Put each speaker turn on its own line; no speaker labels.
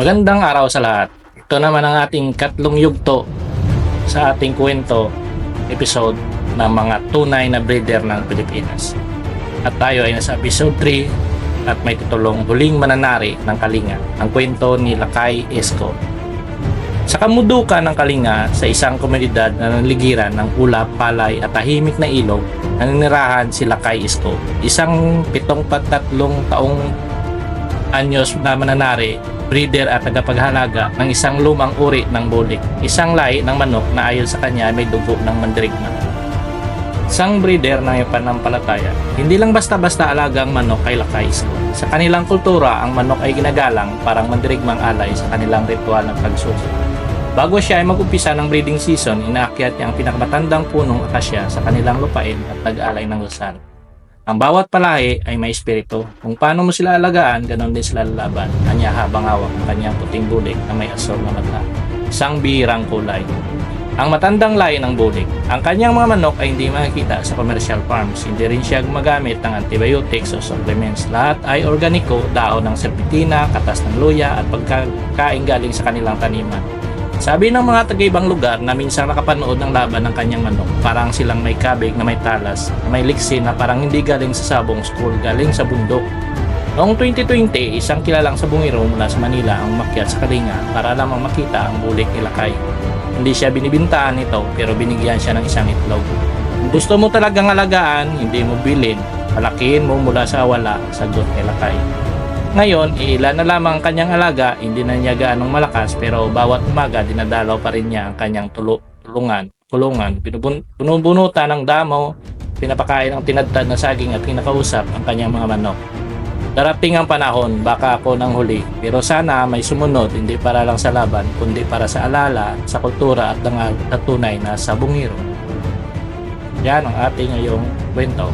Magandang araw sa lahat. Ito naman ang ating katlong yugto sa ating kwento episode ng mga tunay na breeder ng Pilipinas. At tayo ay nasa episode 3 at may titulong Huling Mananari ng Kalinga, ang kwento ni Lakay Esco. Sa kamudukan ng Kalinga sa isang komunidad na nanligiran ng ulap, palay at tahimik na ilog, naninirahan si Lakay Esco, isang pitong patatlong taong anyos na mananari, breeder at tagapaghalaga ng isang lumang uri ng bulik. Isang lahi ng manok na ayon sa kanya ay may dugo ng mandirigma. Isang breeder ng pananampalataya, hindi lang basta-basta alaga ang manok kay Lakais. Sa kanilang kultura, ang manok ay ginagalang parang mandirigmang alay sa kanilang ritual ng pagsuso. Bago siya ay mag-umpisa ng breeding season, inaakyat niya ang pinakamatandang punong akasya sa kanilang lupain at nag-alay ng lasal. Ang bawat palahi ay may espiritu. Kung paano mo sila alagaan, ganon din sila lalaban. Kanya habang hawak ang kanyang puting bulik na may asol na mata. Isang bihirang kulay. Ang matandang lahi ng bulik. Ang kanyang mga manok ay hindi makikita sa commercial farms. Hindi rin siya gumagamit ng antibiotics o supplements. Lahat ay organiko, dahon ng serpentina, katas ng luya at pagkakain galing sa kanilang taniman. Sabi ng mga taga-ibang lugar na minsan nakapanood ng laban ng kanyang manok, parang silang may kabig na may talas, may liksi na parang hindi galing sa sabong school, galing sa bundok. Noong 2020, isang kilalang sabungero mula sa Manila ang makyat sa Kalinga para lamang makita ang bulik ni Lakay. Hindi siya binibintaan nito pero binigyan siya ng isang itlog. Kung gusto mo talagang alagaan, hindi mo bilin. Palakihin mo mula sa wala, sagot ni Lakay. Ngayon, ilan na lamang ang kanyang alaga, hindi na niya gaanong malakas pero bawat umaga dinadalaw pa rin niya ang kanyang tulo, tulungan, kulungan, pinubunutan ng damo, pinapakain ng tinadtad na saging at kinakausap ang kanyang mga manok. Darating ang panahon, baka ako nang huli, pero sana may sumunod hindi para lang sa laban, kundi para sa alala, sa kultura at dangal tunay na sabungiro. Yan ang ating ngayong kwento.